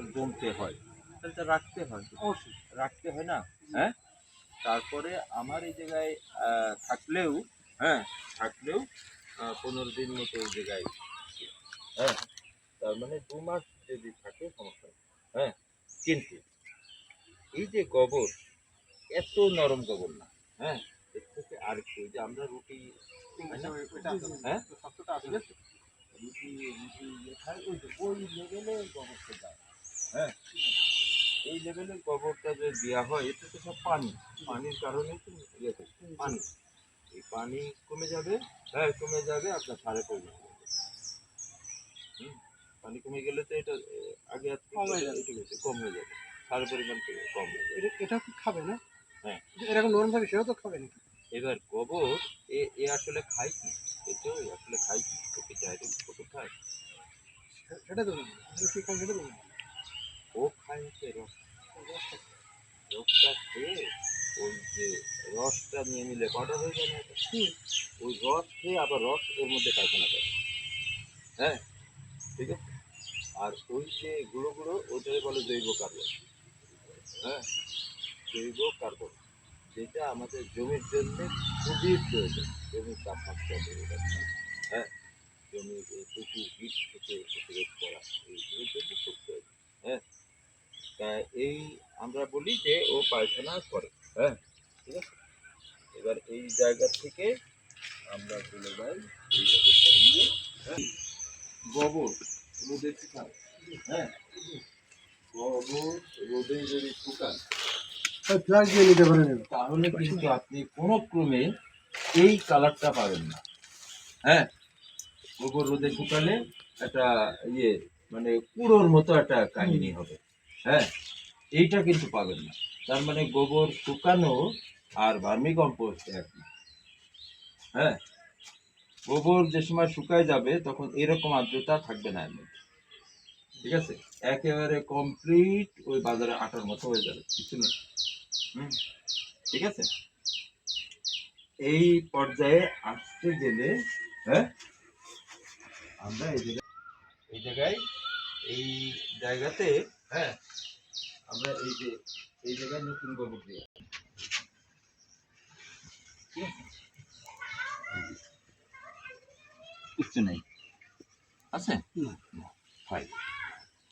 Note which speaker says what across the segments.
Speaker 1: তার জমতে হয়। তাহলে তো রাখতে হয়।
Speaker 2: অবশ্যই।
Speaker 1: রাখতে হয় না? হ্যাঁ? তারপরে আমার এই জায়গায় থাকলেও হ্যাঁ থাকলেও পনেরো দিন মতো এই জায়গায় হ্যাঁ? তার মানে দু মাস যদি থাকে সমস্যা হ্যাঁ? কিন্তু এই যে গোবর এত নরম গোবর না। হ্যাঁ? এর থেকে আর একটু যে আমরা রুটি? হ্যাঁ?
Speaker 2: সত্যটা
Speaker 1: ঠিক আছে? রুটি রুটি ইয়ে খাই ওই ওই লেভেলে গোবরটা দেয়। হ্যাঁ। এই লেভেলে গোবরটা যে দেওয়া হয় এটা তো সব পানি। পানির কারণে তো ইয়ে পানি। এই পানি কমে যাবে হ্যাঁ কমে যাবে আপনার সারে পরিমাণ কমে যাবে। হুম, পানি কমে গেলে তো এটা আগে
Speaker 2: কম হয়ে যাবে।
Speaker 1: কম হয়ে যাবে। সারের পরিমাণ কম হয়ে যাবে।
Speaker 2: এটা খাবে না?
Speaker 1: হ্যাঁ।
Speaker 2: এরকম নরম থাকে সেও তো খাবে না
Speaker 1: এবার গোবর এ এ আসলে খায় কি? এ তো আসলে খায় কি? ওকে ডাইরেক্ট গোবর খায়?
Speaker 2: সেটা তো সেটা তো
Speaker 1: ও খায় হচ্ছে রস রসটা খেয়ে ওই যে রসটা নিয়ে নিলে পাউডার হয়ে না ওই রস খেয়ে আবার রস ওর মধ্যে পায়খানা করে হ্যাঁ ঠিক আছে আর ওই যে গুঁড়ো গুঁড়ো ওটাই বলে জৈব কার্বন হ্যাঁ জৈব কার্বন যেটা আমাদের জমির জন্য খুবই প্রয়োজন জমির তাপমাত্রা ধরে রাখা হ্যাঁ জমির এই প্রচুর হিট থেকে প্রতিরোধ করা এইগুলোর জন্য খুব প্রয়োজন। হ্যাঁ? তা এই আমরা বলি যে ও পায়খানা করে হ্যাঁ? ঠিক আছে? এবার এই জায়গা থেকে আমরা চলে যাই এই জায়গাটা নিয়ে হ্যাঁ? গোবর রোদে শুকান হ্যাঁ? গোবর রোদে যদি শুকান
Speaker 2: এবার।
Speaker 1: তাহলে কিন্তু আপনি কোনো ক্রমে এই কালারটা পাবেন না হ্যাঁ? গোবর রোদে শুকালে একটা ইয়ে মানে কুড়োর মতো একটা কাহিনী হবে। হ্যাঁ এইটা কিন্তু পাবেন না। তার মানে গোবর শুকানো আর ভার্মি কম্পোস্ট এক। হ্যাঁ গোবর যে সময় শুকায় যাবে, তখন এরকম আর্দ্রতা থাকবে না এর মধ্যে। ঠিক আছে? একেবারে কমপ্লিট ওই বাজারে আটার মতো হয়ে যাবে, কিছু নেই। হুম, ঠিক আছে? এই পর্যায়ে আসতে গেলে হ্যাঁ আমরা এই জায়গায় এই জায়গায়, এই জায়গাতে হ্যাঁ আমরা এই যে এই জায়গায় নতুন গোবর দিয়ে? কিচ্ছু নেই। আছে? হয়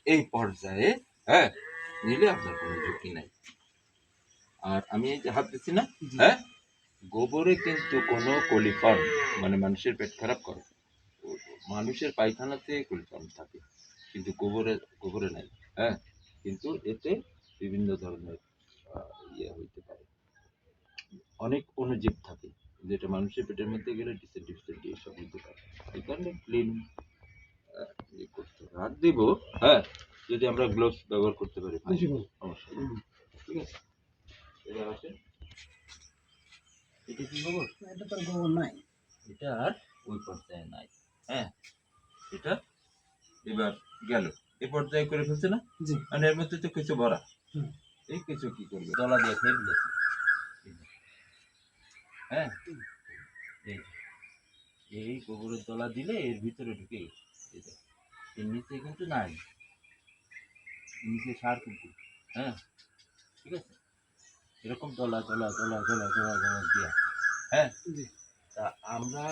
Speaker 1: এই পর্যায়ে হ্যাঁ নিলে আপনার কোনো ঝুঁকি নাই। আর আমি এই যে হাত দিচ্ছি না হ্যাঁ গোবরে কিন্তু কোনো কলিফর্ম মানে মানুষের পেট খারাপ করে। মানুষের পায়খানাতে কলিফর্ম থাকে কিন্তু গোবরে গোবরে নাই হ্যাঁ। কিন্তু এতে বিভিন্ন ধরনের ইয়ে হইতে পারে। অনেক অণুজীব থাকে যেটা মানুষের পেটের মধ্যে গেলে ডিসেন্টি ফিসেন্টি এসব হইতে পারে। এই কারণে ক্লিন ইয়ে করতে হবে। হাত দিব হ্যাঁ যদি আমরা গ্লোভস ব্যবহার করতে পারি। সমস্যা ঠিক আছে? এবার আসেন। এটা কি খবর?
Speaker 2: এটা তো আর গোবর নাই।
Speaker 1: এটা আর ওই পর্যায়ে নাই। হ্যাঁ এটা এবার গেল। এ পর্যায়ে করে ফেলছে না? মানে এর মধ্যে তো কিছু ভরা। এই কিছু কি করবে? দলা দিয়ে খেয়ে হ্যাঁ? এই গোবরের দলা দিলে এর ভিতরে ঢুকে গেছে। এর নিচে কিন্তু নাই। নিচে সার কিন্তু। হ্যাঁ? ঠিক আছে? এরকম দলা দলা দলা দলা দলা দলা দিয়া হ্যাঁ? তা আমরা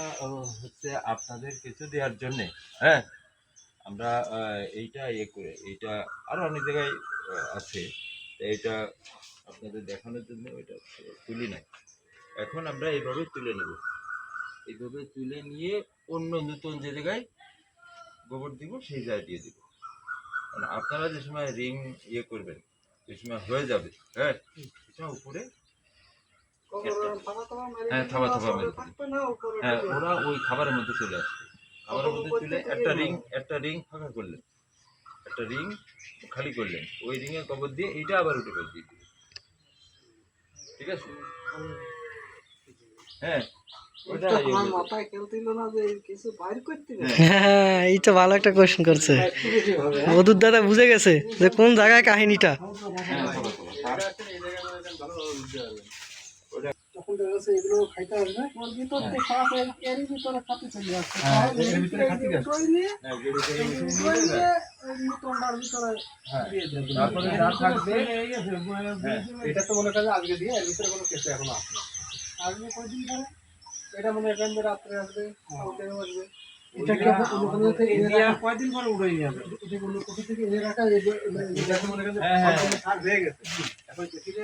Speaker 1: হচ্ছে আপনাদের কিছু দেওয়ার জন্য হ্যাঁ? আমরা এইটা ইয়ে করে এইটা আরও অনেক জায়গায় আছে। এইটা আপনাদের দেখানোর জন্য ওইটা তুলি নাই। এখন আমরা এইভাবে তুলে নেব। এইভাবে তুলে নিয়ে অন্য নতুন যে জায়গায় গোবর দিব সেই জায়গায় দিয়ে দিব। মানে আপনারা যে সময় রিং ইয়ে করবেন যে সময় হয়ে যাবে হ্যাঁ এটা উপরে হ্যাঁ, থাবা থাবা মেরে হ্যাঁ ওরা ওই খাবারের মধ্যে চলে আসবে। খাবারের মধ্যে চলে একটা রিং একটা রিং ফাঁকা করলেন। একটা রিং খালি করলেন। ওই রিং এর কবর দিয়ে এইটা আবার উঠে ফেল দিয়ে ঠিক আছে? হ্যাঁ ওটা
Speaker 2: আমার
Speaker 1: করবে।
Speaker 2: মাথায় খেলছিল না যে কিছু বাইর করতে হবে।
Speaker 3: হ্যাঁ। এই তো ভালো একটা কোয়েশ্চেন করছে। মধুর দাদা বুঝে গেছে যে কোন জায়গায় কাহিনীটা?
Speaker 1: হ্যাঁ,
Speaker 2: এগুলো খাইতে ওর ভিতর এরই ভিতরে খাতে চলে যাচ্ছে
Speaker 4: হ্যাঁ, এর ভিতরে খাতে যাচ্ছে।
Speaker 2: উঠোই নিয়ে
Speaker 4: হ্যাঁ। তারপরে যা থাকবে, এটা তো মনে করেন আজকে দিয়ে এর ভিতরে কোনো কেসে এখনও আসবে
Speaker 2: আসবে কয়দিন পরে? এটা মনে হয় রাত্রে আসবে আসবে। এটা কি কোনো থেকে এনে রাখা
Speaker 1: কয়দিন পরে উড়ে যাবে
Speaker 2: এটা কোনো কোথা থেকে এনে রাখা? এই যে- এই যে-
Speaker 4: এটা তো মনে করেন। সার হয়ে গেছে এখন কৃষিতে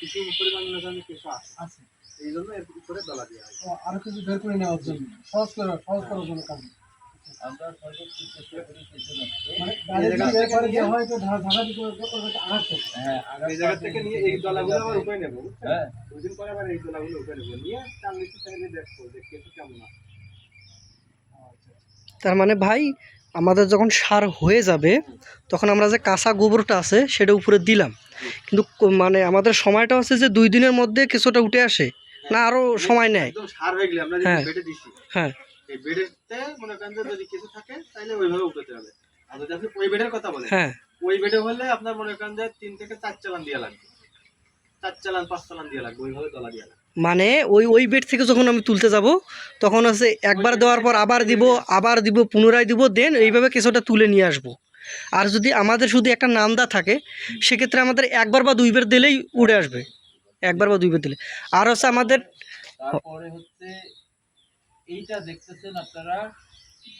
Speaker 4: কিছু পরিমাণ কিছু আছে।
Speaker 2: আছে।
Speaker 4: এই জন্য এর উপরে দলা দেওয়া হয়।
Speaker 2: আরও কিছু বের করে নেওয়ার জন্য। সহজ সহজ করার জন্য কাজ।
Speaker 4: আমরা সর্বোচ্চ চেষ্টা এই দলাগুলো আবার উপরে নেব হ্যাঁ। দুই পরে আবার এই দলাগুলো উপরে নেব। নিয়ে চার দেখব যে কেমন আছে।
Speaker 3: তার মানে ভাই আমাদের যখন সার হয়ে যাবে তখন আমরা যে কাঁচা গোবরটা আছে সেটা উপরে দিলাম। কিন্তু মানে আমাদের সময়টা হচ্ছে যে দুই দিনের মধ্যে কিছুটা উঠে আসে না আরও সময় নেয়।
Speaker 4: সার হয়ে
Speaker 3: হ্যাঁ। হ্যাঁ।
Speaker 4: ওই বেডে হলে আপনার মনে করেন যে তিন থেকে চার চালান লাগবে। চার চালান পাঁচ চালান লাগবে ওইভাবে লাগবে।
Speaker 3: মানে ওই ওই বেড থেকে যখন আমি তুলতে যাব তখন হচ্ছে একবার দেওয়ার পর আবার দিব আবার দিব পুনরায় দিব দেন এইভাবে কিছুটা তুলে নিয়ে আসব। আর যদি আমাদের শুধু একটা নামদা থাকে সেক্ষেত্রে আমাদের একবার বা দুইবার দিলেই উড়ে আসবে। একবার বা দুইবার দিলে। আর হচ্ছে আমাদের
Speaker 1: তারপরে হচ্ছে এইটা দেখতেছেন আপনারা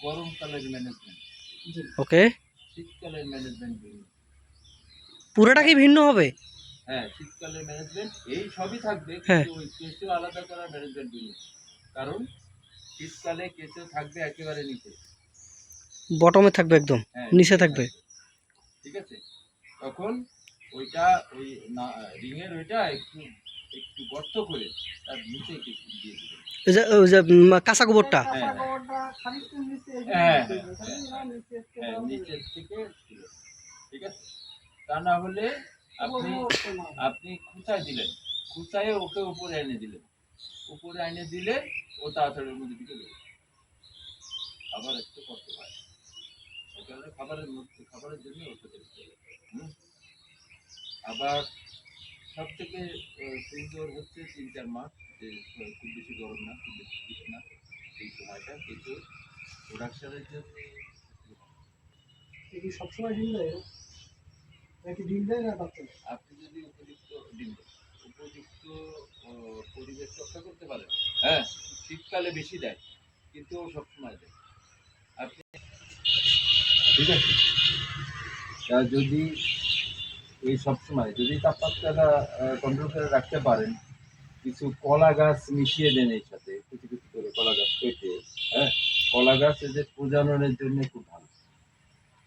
Speaker 1: গরমকালের ম্যানেজমেন্ট
Speaker 3: ওকে
Speaker 1: শীতকালের ম্যানেজমেন্ট
Speaker 3: পুরোটা কি ভিন্ন হবে?
Speaker 1: হ্যাঁ শীতকালের ম্যানেজমেন্ট এই সবই থাকবে
Speaker 3: হ্যাঁ।
Speaker 1: কিন্তু ওই কেঁচো আলাদা করার ম্যানেজমেন্ট ভিন্ন কারণ শীতকালে কেঁচো থাকবে একেবারে নিচে।
Speaker 3: বটমে থাকবে একদম
Speaker 1: হ্যাঁ
Speaker 3: নিচে থাকবে।
Speaker 1: ঠিক আছে? তখন ওইটা ওই না রিংয়ের ওইটা একটু একটু গর্ত করে তার নিচে কিছু দিয়ে দিবেন।
Speaker 3: ওই যে ওই যে উম, কাঁচা গোবরটা।
Speaker 1: নিচের থেকে ঠিক আছে? তা না হলে আপনি আপনি দিলেন। খুঁচায় ওকে উপরে এনে দিলেন। উপরে এনে দিলে ও তাড়াতাড়ি মধ্যে ঢুকে যাবে আবার একটু কষ্ট হয় এই কারণে খাবারের মধ্যে খাবারের জন্য আবার সব থেকে সুন্দর হচ্ছে তিন চার মাস যে খুব বেশি গরম না খুব বেশি শীত না এই সময়টা। কিন্তু প্রোডাকশনের জন্য
Speaker 2: সবসময় দেয় নাকি ডিম দেয় না বাচ্চা
Speaker 1: আপনি যদি উপযুক্ত ডিম উপযুক্ত পরিবেশ রক্ষা করতে পারেন হ্যাঁ শীতকালে বেশি দেয় কিন্তু সবসময় দেয়। আপনি ঠিক আছে। তা যদি এই সবসময় যদি তাপমাত্রাটা কন্ট্রোল করে রাখতে পারেন কিছু কলা গাছ মিশিয়ে দেন এর সাথে কিছু কিছু করে কলা গাছ কেটে হ্যাঁ কলা গাছ এদের প্রজননের জন্য খুব ভালো।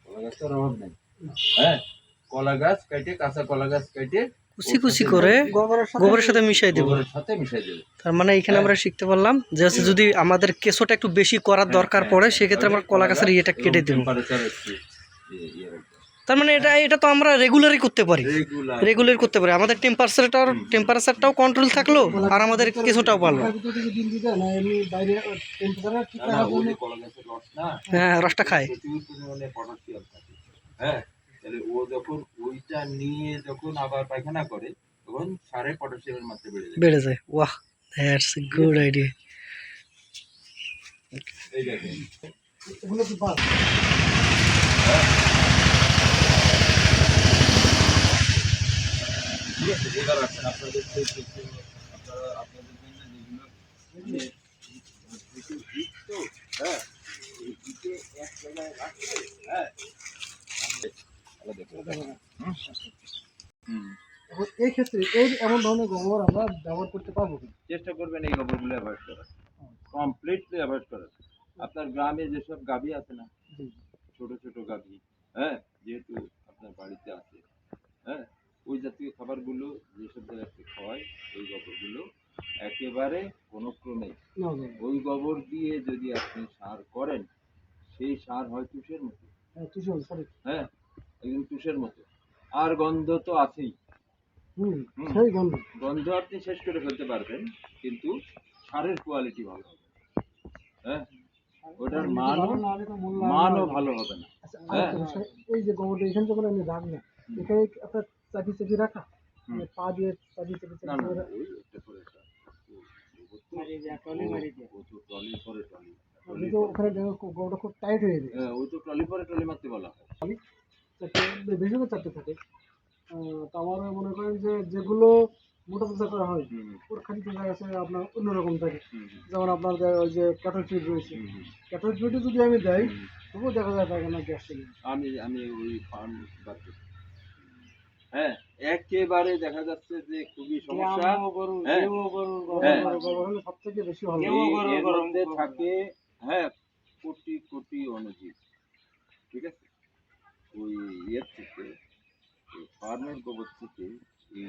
Speaker 1: কলা গাছের অভাব নেই। হ্যাঁ কলা গাছ কেটে কাঁচা কলা গাছ কেটে
Speaker 3: কুচি কুচি করে
Speaker 2: গোবরের সাথে
Speaker 3: মিশিয়ে দেবো।
Speaker 1: গোবরের সাথে মিশিয়ে দেবে।
Speaker 3: তার মানে এখানে আমরা শিখতে পারলাম যে হচ্ছে যদি আমাদের কেঁচোটা একটু বেশি করার দরকার
Speaker 1: হ্যাঁ,
Speaker 3: পড়ে
Speaker 1: হ্যাঁ,
Speaker 3: সেক্ষেত্রে আমরা কলা গাছের
Speaker 1: গাছ
Speaker 3: ইয়েটা কেটে দেবো।
Speaker 1: ইয়ে- ইয়ে।
Speaker 3: তার মানে এটা এটা তো আমরা রেগুলারই করতে পারি। রেগুলার করতে পারি। আমাদের টেম্পারেচারটাও টেম্পারেচারটাও কন্ট্রোল থাকল আর আমাদের পারল
Speaker 2: ডিম দিতে হয়
Speaker 3: হ্যাঁ রসটা খায়।
Speaker 1: হ্যাঁ, তাহলে ও যখন ওইটা নিয়ে যখন আবার পায়খানা করে তখন সারে পটাশিয়ামের মাত্রা বেড়ে যায়।
Speaker 3: বেড়ে যায়। ওয়াহ দ্যাটস এ গুড আইডিয়া
Speaker 1: এই দেখেন।
Speaker 2: এগুলো কি
Speaker 1: আছে আপনাদের আপনারা আপনাদের জন্য যেগুলো হ্যাঁ এক জায়গায় রাখলে হ্যাঁ
Speaker 2: এই ক্ষেত্রে এই এমন ধরনের গোবর আমরা ব্যবহার করতে পারব কি?
Speaker 1: চেষ্টা করবেন এই গোবরগুলো অ্যাভয়েড করার। কমপ্লিটলি অ্যাভয়েড করার। আপনার গ্রামে যেসব গাভী আছে না ছোট ছোট গাভী হ্যাঁ যেহেতু আপনার বাড়িতে আছে হ্যাঁ ওই জাতীয় খাবারগুলো যেসব জায়গাতে খাওয়ায় ওই গোবরগুলো একেবারে কোনো
Speaker 2: না
Speaker 1: ওই গোবর দিয়ে যদি আপনি সার করেন সেই সার হয় তুষের মতো
Speaker 2: হ্যাঁ
Speaker 1: হ্যাঁ একদম তুষের মতো। আর গন্ধ তো আছেই।
Speaker 2: হুম
Speaker 1: হুম।
Speaker 2: সেই গন্ধ।
Speaker 1: গন্ধ আপনি শেষ করে ফেলতে পারবেন কিন্তু সারের কোয়ালিটি ভালো হবে। হ্যাঁ? ওটার মানও
Speaker 2: ভালো না হলে তো মূল্য
Speaker 1: মানও ভালো হবে না।
Speaker 2: আচ্ছা,
Speaker 1: হ্যাঁ।
Speaker 2: এই যে গোবরটা এখানে যখন আমি রাখি না এখানে আপনার রাখা? মানে পা দিয়ে চাপি চাপি ওখানে দেখো খুব টাইট হয়ে যায়
Speaker 1: হ্যাঁ ওই তো ট্রলি পরে ট্রলি মারতে বলা হয়।
Speaker 2: চারটে বেশি করে চারটে থাকে। আহ, তো আমার মনে করেন যে যেগুলো মোটা তাজা করা হয় ওর খানিকটা জায়গা আছে আপনার অন্যরকম থাকে। যেমন আপনার যে- ওই যে ক্যাটল ফিড রয়েছে। ক্যাটল ফিডে যদি আমি দেই তবুও দেখা যায় থাকে না গ্যাস
Speaker 1: আমি আমি ওই ফার্ম বাদ হ্যাঁ একেবারে দেখা যাচ্ছে যে খুবই সমস্যা।
Speaker 2: গরম সব থেকে বেশি ভালো।
Speaker 1: এই- থাকে হ্যাঁ কোটি কোটি অনুজীব ঠিক আছে? ওই ইয়ের থেকে ফার্মের গোবর থেকে এই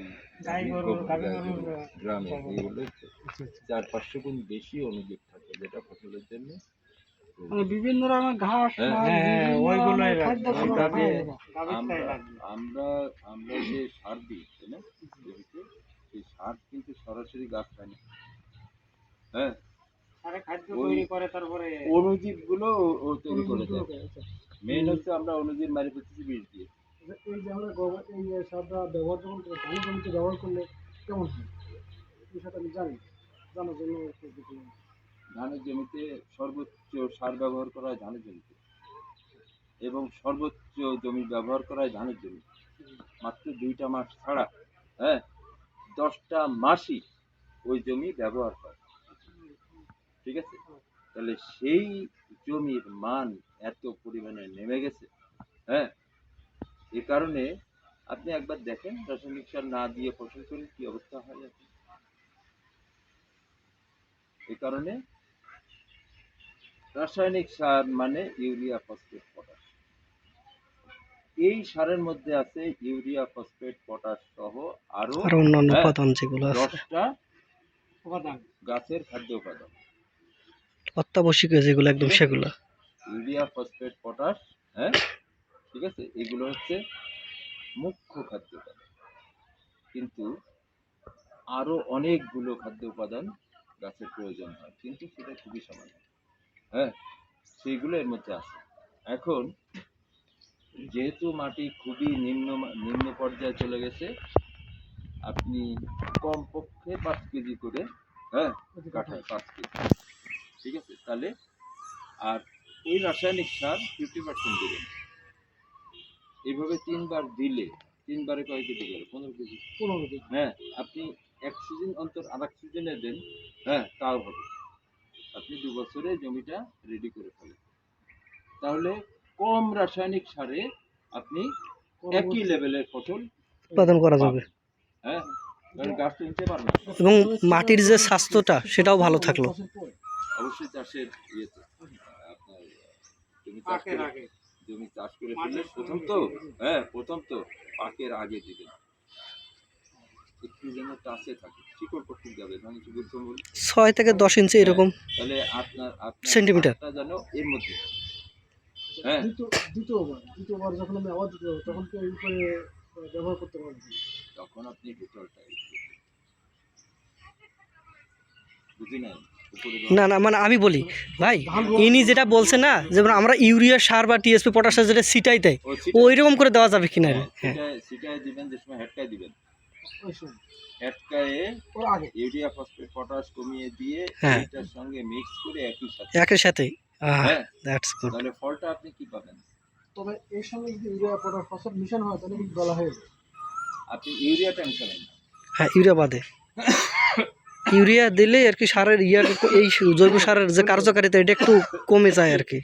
Speaker 1: গাভীর গোবর, গাই গোবর, গ্রামে এইগুলো চার পাঁচশো গুণ বেশি অনুজীব থাকে যেটা ফসলের জন্য।
Speaker 2: মানে বিভিন্ন রকমের ঘাস
Speaker 1: হ্যাঁ,
Speaker 5: হ্যাঁ,
Speaker 1: আমরা
Speaker 2: হয়।
Speaker 1: আমরা আমরা যে সার দিই তাই না? সেই সার কিন্তু সরাসরি গাছ খায় না। হ্যাঁ?
Speaker 5: খাদ্য তৈরি করে তারপরে
Speaker 1: অনুজীবগুলো ও তৈরি করে দেয়।
Speaker 2: আচ্ছা।
Speaker 1: মেন হচ্ছে আমরা অনুজীব মারি ফেলতেছি বীজ দিয়ে।
Speaker 2: এই যে আমরা গোবর এই সারটা ব্যবহার যখন করি ধান জমিতে ব্যবহার করলে কেমন হয়? এই বিষয়টা আমি জানি জানার জন্য
Speaker 1: ধানের জমিতে সর্বোচ্চ সার ব্যবহার করা হয় ধানের জমিতে। এবং সর্বোচ্চ জমি ব্যবহার করা হয় ধানের জমি মাত্র দুইটা মাস ছাড়া হ্যাঁ দশটা মাসই ওই জমি ব্যবহার হয়। ঠিক আছে? তাহলে সেই জমির মান এত পরিমাণে নেমে গেছে হ্যাঁ? এ কারণে আপনি একবার দেখেন রাসায়নিক সার না দিয়ে ফসল করেন কি অবস্থা হয় এখন? এ কারণে রাসায়নিক সার মানে ইউরিয়া ফসফেট পটাশ। এই সারের মধ্যে আছে ইউরিয়া ফসফেট পটাশ সহ আরও
Speaker 3: আর অন্যান্য
Speaker 1: হ্যাঁ।
Speaker 3: উপাদান যেগুলো আছে।
Speaker 5: উপাদান।
Speaker 1: গাছের খাদ্য উপাদান।
Speaker 3: অত্যাবশ্যকীয় যেগুলো একদম সেগুলো।
Speaker 1: ইউরিয়া ফসফেট পটাশ হ্যাঁ? ঠিক আছে? এগুলো হচ্ছে মুখ্য খাদ্য উপাদান। কিন্তু আরও অনেকগুলো খাদ্য উপাদান গাছের প্রয়োজন হয় কিন্তু সেটা খুবই সামান্য হ্যাঁ? সেইগুলো এর মধ্যে আছে। এখন যেহেতু মাটি খুবই নিম্ন নিম্ন পর্যায়ে চলে গেছে আপনি কমপক্ষে পাঁচ কেজি করে হ্যাঁ? কাঠায় পাঁচ কেজি। ঠিক আছে? তাহলে আর এই রাসায়নিক সার ফিফটি পার্সেন্ট দেবেন এইভাবে তিনবার দিলে তিনবারে কয় কেজি গেল? পনেরো কেজি।
Speaker 2: পনেরো কেজি।
Speaker 1: হ্যাঁ আপনি এক সিজন অন্তর আর এক সিজনে দেন হ্যাঁ তাও হবে। আপনি দু বছরে জমিটা রেডি করে ফেলেন। তাহলে কম রাসায়নিক সারে আপনি একই লেভেলের ফসল
Speaker 3: উৎপাদন করা যাবে।
Speaker 1: হ্যাঁ কারণ গাছ তো নিতে পারে
Speaker 3: এবং মাটির যে স্বাস্থ্যটা সেটাও ভালো থাকল।
Speaker 1: অবশ্যই চাষের ইয়েতে। জমি চাষ করে জমি চাষ করে ফেললে প্রথম তো হ্যাঁ প্রথম তো পাকের আগে দিবেন একটু যেন টাচে থাকে। শিকড় করতে যাবে? মানে কি
Speaker 3: ছয় থেকে দশ ইঞ্চি এরকম।
Speaker 1: তাহলে আপনার আপনার
Speaker 3: সেন্টিমিটার।
Speaker 1: পাকটা যেন এর মধ্যে। হ্যাঁ।
Speaker 2: দ্বিতীয় দ্বিতীয়বার দ্বিতীয়বার যখন আমি আবার দিতে যাব তখন এই ব্যবহার করতে পারব?
Speaker 1: তখন আপনি ভেতরটা বুঝি নাই?
Speaker 3: না না মানে আমি বলি ভাই ইনি যেটা বলছে না যেমন আমরা ইউরিয়া সার বা টিএসপি পটাশের যেটা সিটাই দেয় ওই রকম করে দেওয়া যাবে কিনা?
Speaker 1: হ্যাঁ,
Speaker 3: হ্যাঁ
Speaker 1: দিবেন যে সময় দিবেন। ইউরিয়া ফসফেট পটাশ কমিয়ে দিয়ে
Speaker 3: হ্যাঁ।
Speaker 1: এটার সঙ্গে মিক্স করে একই সাথে। হ্যাঁ।
Speaker 3: দ্যাটস গুড
Speaker 1: তাহলে ফলটা আপনি কি পাবেন?
Speaker 2: তবে এর সঙ্গে যদি ইউরিয়া পটাশ ফসল মিশন হয় তাহলে কিন্তু গলা হয়ে যায়
Speaker 1: আপনি ইউরিয়াটা মিশাবেন
Speaker 3: হ্যাঁ ইউরিয়া বাদে। ইউরিয়া দিলে আর কি সারের ইয়ার এই জৈব সারের যে কার্যকারিতা এটা একটু কমে যায় আর কি।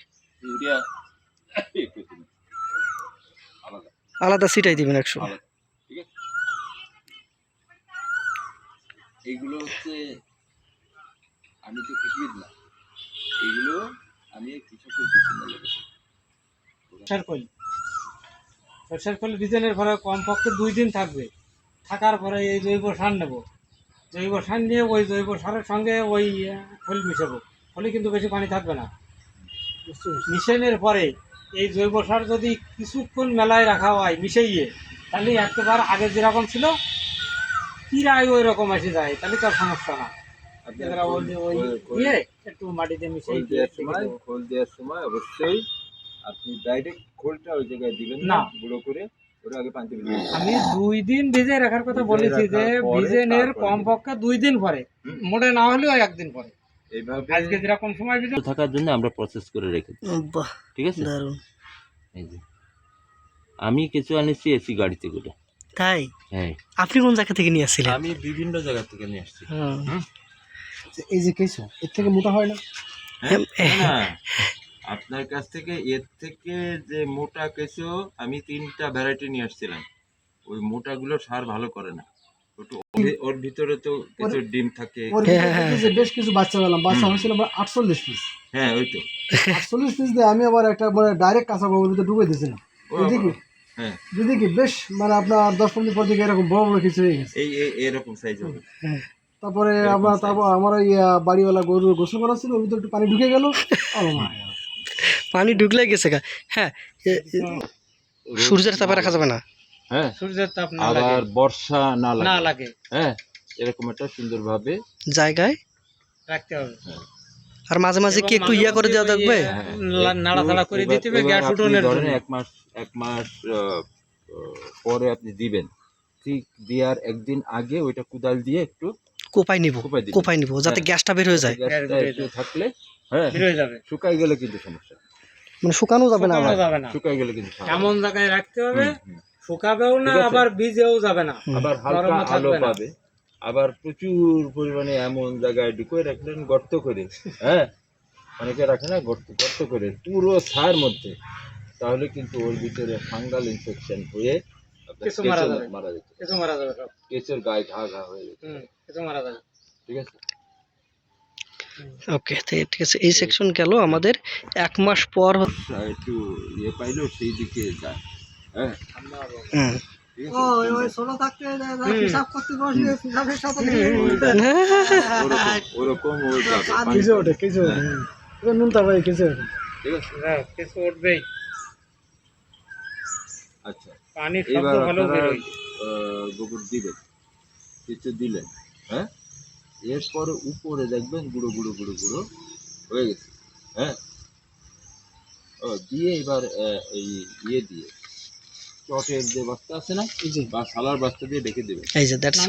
Speaker 1: আলাদা
Speaker 3: আলাদা সিটাই দিবেন একশো।
Speaker 1: আলাদা ঠিক আছে? এইগুলো হচ্ছে আমি তো কৃষিবিদ না এইগুলো আমি কৃষকের পিছনে লেগেছি।
Speaker 5: সরষের খোল সরষের ডিজাইনের পরে কমপক্ষে দুই দিন থাকবে। থাকার পরে এই জৈব সার নেব। জৈব সার নিয়ে ওই জৈব সারের সঙ্গে ওই খোল মিশাবো। খোলে কিন্তু বেশি পানি থাকবে না।
Speaker 2: পেরেছি।
Speaker 5: পরে এই জৈব সার যদি কিছুক্ষণ মেলায় রাখা হয় মিশাইয়ে তাহলে একেবারে আগে যেরকম ছিল প্রায় ওই রকম এসে যায়। তাহলে তো আর সমস্যা না। একটু মাটিতে মিশিয়ে
Speaker 1: দেওয়ার সময় খোল দেওয়ার সময় অবশ্যই আপনি ডাইরেক্ট খোলটা ওই জায়গায় দিবেন না। গুঁড়ো করে।
Speaker 5: আমি দুই দিন ভিজে রাখার কথা বলেছি যে ভিজেনের কমপক্ষে দুই দিন পরে। মোটে না হলেও একদিন পরে। আজকে যেরকম সময় ভিজে
Speaker 1: থাকার জন্য আমরা প্রসেস করে রেখে দিই। ঠিক আছে?
Speaker 3: দারুণ।
Speaker 1: এই যে। আমি কিছু আনিছি এসি গাড়িতে করে।
Speaker 3: তাই?
Speaker 1: হ্যাঁ।
Speaker 3: আপনি কোন জায়গা থেকে নিয়ে আসছিলেন?
Speaker 1: আমি বিভিন্ন জায়গা থেকে নিয়ে আসছি।
Speaker 3: হুম।
Speaker 2: এই যে কেঁচো এর থেকে মোটা হয় না?
Speaker 1: হ্যাঁ? না, আপনার কাছ থেকে এর থেকে যে মোটা কেঁচো আমি তিনটা ভ্যারাইটি নিয়ে আসছিলাম। ওই মোটাগুলো সার ভালো করে না। ওর- ওর ভিতরে তো কিছু ডিম থাকে।
Speaker 3: হ্যাঁ, হ্যাঁ,
Speaker 2: থেকে যে বেশ কিছু বাচ্চা পেলাম। বাচ্চা হয়েছিল আমার আটচল্লিশ পিস
Speaker 1: হ্যাঁ ওই তো।
Speaker 2: আটচল্লিশ পিস দিয়ে আমি আবার একটা মানে ডাইরেক্ট কাঁচা গোবর ভিতরে ঢুকে দিয়েছিলাম। কি
Speaker 1: হ্যাঁ।
Speaker 2: যদি কি বেশ মানে আপনার দশ পনেরো পর দিকে এরকম বড় বড় কিছু হয়ে গেছে।
Speaker 1: এই এরকম সাইজ হবে।
Speaker 2: তারপরে আমরা তারপর আমার ওই বাড়িওয়ালা গরু গোসল করা ছিল ওর ভিতরে একটু পানি ঢুকে গেল।
Speaker 3: পানি ঢুকলে গেছে গা। হ্যাঁ সূর্যের তাপে রাখা যাবে না।
Speaker 1: হ্যাঁ
Speaker 5: সূর্যের তাপ না লাগে।
Speaker 1: আবার বর্ষা না
Speaker 5: না
Speaker 1: লাগে।
Speaker 5: লাগে।
Speaker 1: হ্যাঁ এরকম একটা সুন্দরভাবে
Speaker 3: জায়গায়
Speaker 5: রাখতে হবে।
Speaker 3: আর মাঝে মাঝে কি একটু ইয়া করে দেওয়া থাকবে?
Speaker 1: হ্যাঁ,
Speaker 5: নাড়াচাড়া করে দিতে হবে গ্যাস উঠোনের জন্য।
Speaker 1: এক মাস এক মাস পরে আপনি দিবেন। ঠিক দেওয়ার একদিন আগে ওইটা কোদাল দিয়ে একটু
Speaker 3: কোপাই নিব
Speaker 1: কোপাই
Speaker 3: নিব যাতে
Speaker 1: হ্যাঁ।
Speaker 3: গ্যাসটা বের হয়ে যায়।
Speaker 5: হয়ে
Speaker 1: থাকলে হ্যাঁ
Speaker 5: বের হয়ে যাবে।
Speaker 1: শুকাই গেলে কিন্তু সমস্যা।
Speaker 3: মানে শুকানো যাবে না
Speaker 5: শুকানো যাবে না।
Speaker 1: শুকাই গেলে কিন্তু।
Speaker 5: এমন জায়গায় রাখতে হবে। শুকাবেও না আবার ভিজেও যাবে না।
Speaker 1: আবার হালকা আলো পাবে। আবার প্রচুর পরিমাণে এমন জায়গায় ঢুকে রাখলেন গর্ত করে। হ্যাঁ? অনেকে রাখে না গর্ত গর্ত করে। পুরো ছায়ের মধ্যে। তাহলে কিন্তু ওর ভিতরে ফাঙ্গাল ইনফেকশন হয়ে
Speaker 5: মারা যাবে।
Speaker 1: মারা যেত।
Speaker 5: কিছু মারা যাবে
Speaker 1: কেঁচোর গায়ে ঘা ঘা হয়ে
Speaker 5: কিছু মারা যাবে।
Speaker 1: ঠিক আছে?
Speaker 3: ওকে ঠিক আছে। এই সেকশন গেল আমাদের এক মাস পর
Speaker 1: একটু ইয়ে পাইলেও সেই দিকে যায় হ্যাঁ? ওরকম ও যাবে।
Speaker 2: কেঁচে ওঠে ওঠে। নুনতা ভাই ওঠে।
Speaker 5: হ্যাঁ, কিছু উঠবেই।
Speaker 1: আচ্ছা।
Speaker 5: পানির শব্দ
Speaker 1: এবার
Speaker 5: ভালো বেরোয়।
Speaker 1: গোবর দিবেন কিছু দিলেন। হ্যাঁ? এরপরে উপরে দেখবেন গুঁড়ো গুঁড়ো গুঁড়ো গুঁড়ো হয়ে গেছে। হ্যাঁ? ও দিয়ে এবার এই ইয়ে দিয়ে চটের যে বস্তা আছে না বা সালার বস্তা দিয়ে ঢেকে দেবেন।
Speaker 3: এই যে দ্যাটস।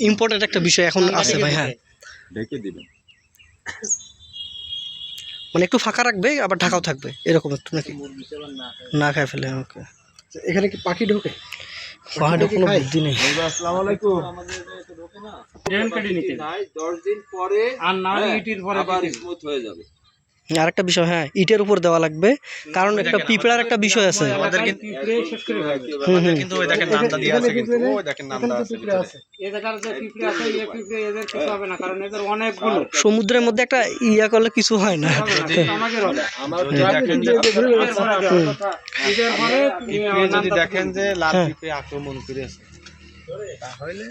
Speaker 3: ইম্পর্টেন্ট একটা বিষয় এখন আছে ভাই হ্যাঁ।
Speaker 1: ঢেকে দিবেন।
Speaker 3: মানে একটু ফাঁকা রাখবে আবার ঢাকাও থাকবে। এরকম একটু নাকি? না খায় ফেলে ওকে।
Speaker 2: এখানে কি পাখি ঢোকে?
Speaker 3: পাহাড়ে কোনো বুদ্ধি নেই।
Speaker 1: আসসালামু আলাইকুম।
Speaker 5: কেটে নিতে।
Speaker 1: নাই দশ দিন পরে
Speaker 5: আর না
Speaker 1: হ্যাঁ,
Speaker 5: ইটির পরে
Speaker 1: আবার স্মুথ হয়ে যাবে।
Speaker 3: আরেকটা বিষয় হ্যাঁ ইটের উপর দেওয়া লাগবে। কারণ একটা পিঁপড়ার একটা বিষয় আছে।
Speaker 5: আমাদের পিঁপড়ে শেষ করে ফেলবে।
Speaker 3: হুম হুম।
Speaker 2: কিন্তু ওই দেখেন নামটা দিয়ে আছে কিন্তু। ওই দেখেন নামটা আছে। আছে।
Speaker 5: এ জায়গার যে পিঁপড়ে আছে এই পিঁপড়ে এদের কিছু হবে না কারণ এদের অনেকগুলো।
Speaker 3: সমুদ্রের মধ্যে একটা ইয়া করলে কিছু হয় না।
Speaker 2: যদি দেখেন যে লাল
Speaker 3: হ্যাঁ।
Speaker 2: পিঁপড়ে আক্রমণ করেছে তাহলে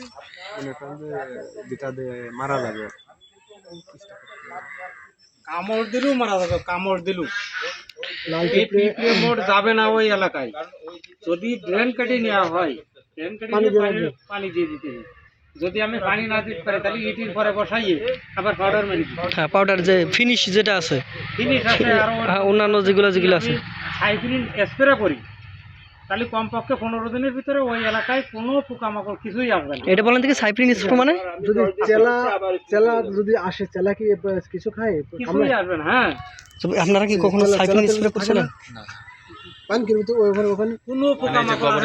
Speaker 2: মনে মারা যাবে।
Speaker 5: কামড় দিলু মারা যাবে কামড় দিলু এই পিঁপড়ে মোট যাবে না ওই এলাকায়। যদি ড্রেন কেটে নেওয়া হয় ড্রেন কেটে
Speaker 2: পানি দিয়ে
Speaker 5: দিতে যদি আমি পানি না দিতে পারি তাহলে ইটির পরে বসাইয়ে আবার পাউডার মেরে
Speaker 3: হ্যাঁ পাউডার যে ফিনিশ যেটা আছে
Speaker 5: ফিনিশ আছে আরও
Speaker 3: হ্যাঁ, অন্যান্য যেগুলো যেগুলো আছে।
Speaker 5: সাইক্লিন স্প্রে করি তাহলে কমপক্ষে পনেরো দিনের ভিতরে ওই এলাকায় কোনো পোকামাকড় কিছুই আসবে না।
Speaker 3: এটা বলেন থেকে সাইপ্রিন স্প্রে মানে?
Speaker 2: যদি চেলা চেলা যদি আসে চেলা কি কিছু খায়?
Speaker 5: কিছুই আসবে না হ্যাঁ।
Speaker 3: আপনারা কি কখনো সাইপ্রিন স্প্রে
Speaker 5: কোনো পোকামাকড়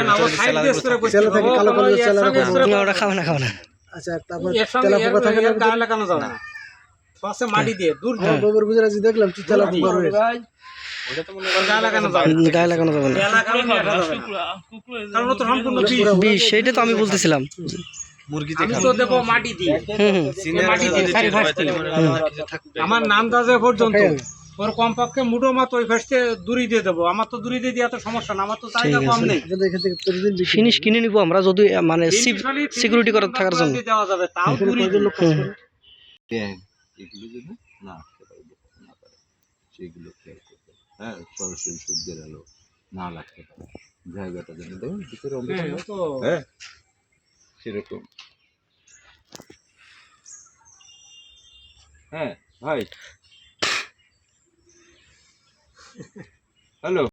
Speaker 5: না
Speaker 2: আচ্ছা তারপর
Speaker 5: লাগানো যাবে না। মাটি দিয়ে দূর
Speaker 2: গোবর গুজরাজি দেখলাম
Speaker 5: গায়ে লাগানো যাবে না। বিষ।
Speaker 3: সেইটা তো আমি বলতেছিলাম।
Speaker 5: আমার নাম দাজে পর্যন্ত। ওর কমপক্ষে মুঠো মাত্র ওই ফাঁসতে দূরি দিয়ে দেবো। আমার তো দূরি দিয়ে দেওয়া তো সমস্যা না। আমার তো চাহিদা কম। নেই।
Speaker 3: ফিনিশ কিনে নিব আমরা যদি মানে সিকিউরিটি করার থাকার জন্য।
Speaker 5: দেওয়া যাবে। তাও দূরি
Speaker 1: না সেগুলো হ্যাঁ সরাসরি সূর্যের আলো না লাগতে পারে। জায়গাটা যেন দেখুন ভিতরে অন্ধকার
Speaker 5: হ্যাঁ,
Speaker 1: হ্যাঁ সেরকম। হ্যাঁ ভাই। হ্যালো।